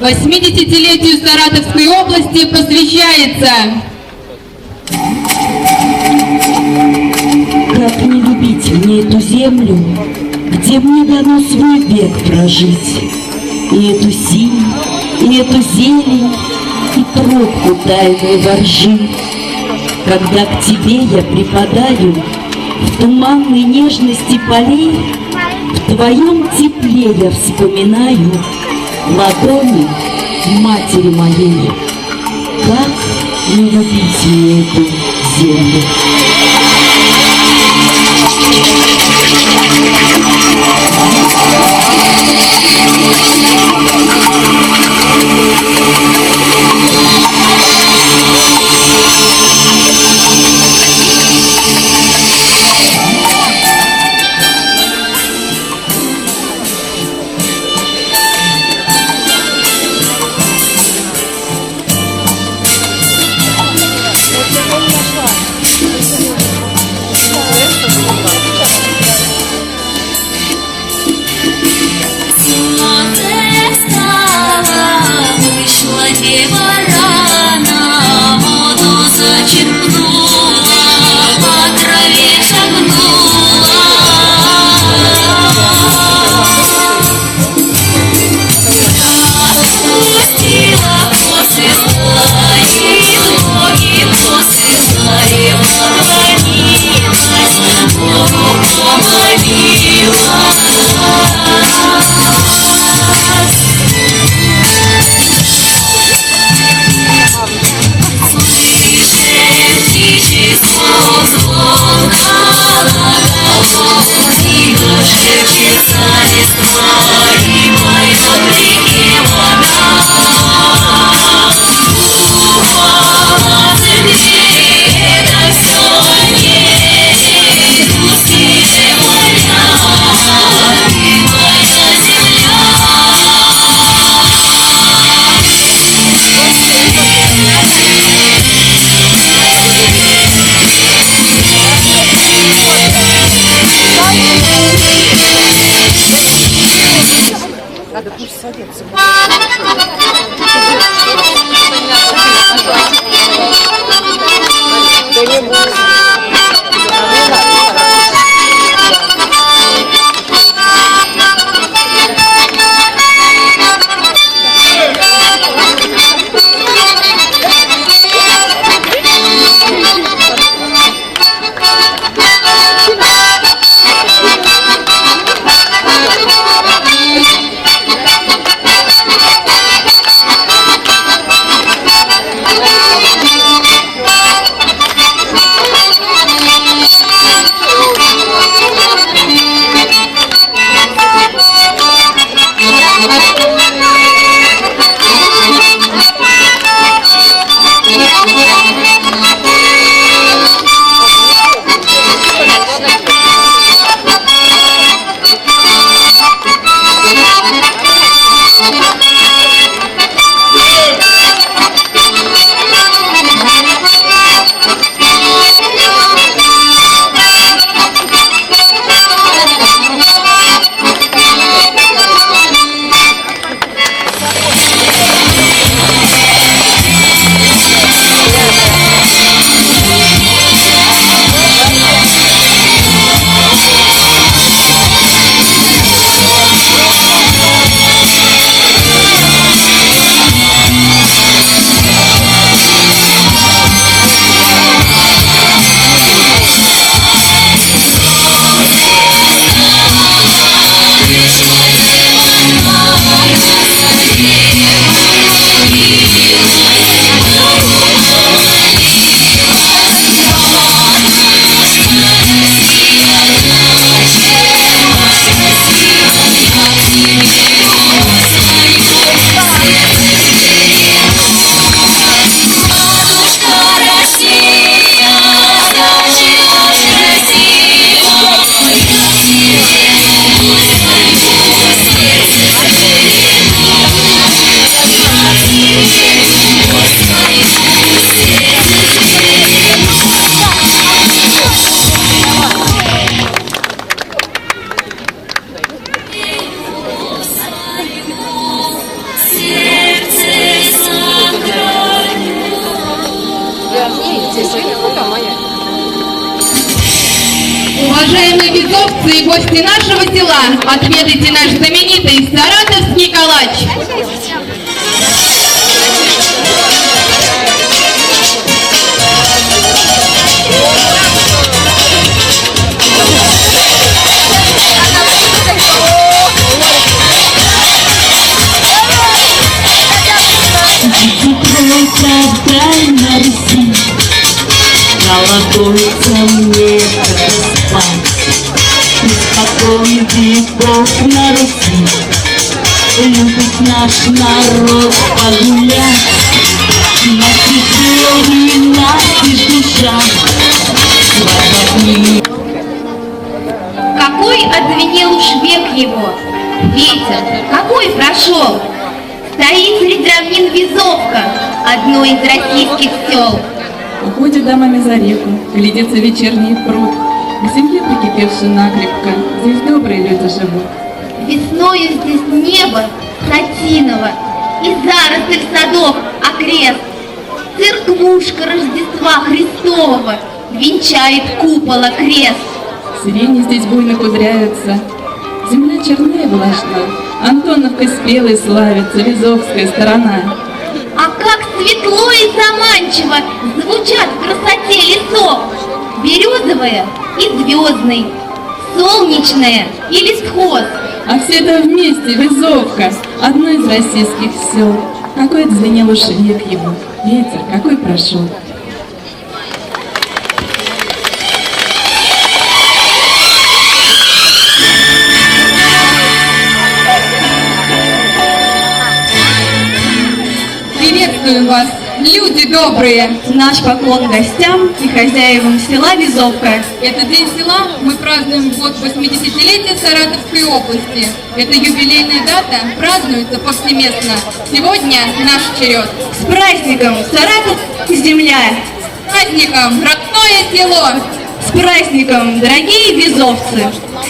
80-летию Саратовской области посвящается Как не любить мне эту землю, где мне дано свой век прожить, И эту синь, и эту зелень, и тропку тайной воржи. Когда к тебе я припадаю в туманной нежности полей, В твоем тепле я вспоминаю ладони матери моей. Как не любить эту землю? Смотришь Oh. садятся. Уважаемые визовцы и гости нашего села, отведайте наш знаменитый саратовский калач. Народ погулять На территории наших душах Свободны Какой отзвенел уж век его, ветер, какой прошел. Стоит среди равнин Визовка, одно из российских сел. Уходит домами за реку, глядится вечерний пруд. К земле прикипевший накрепко, здесь добрые люди живут. Весною здесь небо сатиново, и заросль садов окрест. Церквушка Рождества Христового венчает купола крест. Сирени здесь буйно кудряются, земля чернее влажна. Антоновкой спелой славится Визовская сторона. А как светло и заманчиво звучат в красоте лесов. Березовая и звездный, солнечная и лесхоз. А все это вместе, Визовка, одно из российских сел. Какой отзвенел уж век его, ветер какой прошел. Приветствую вас, люди добрые. Наш поклон гостям и хозяевам села Визовка. Этот день села мы празднуем год 80-летия Саратовской области. Эта юбилейная дата празднуется повсеместно. Сегодня наш черед. С праздником, Саратов земля! С праздником, родное село! С праздником, дорогие визовцы!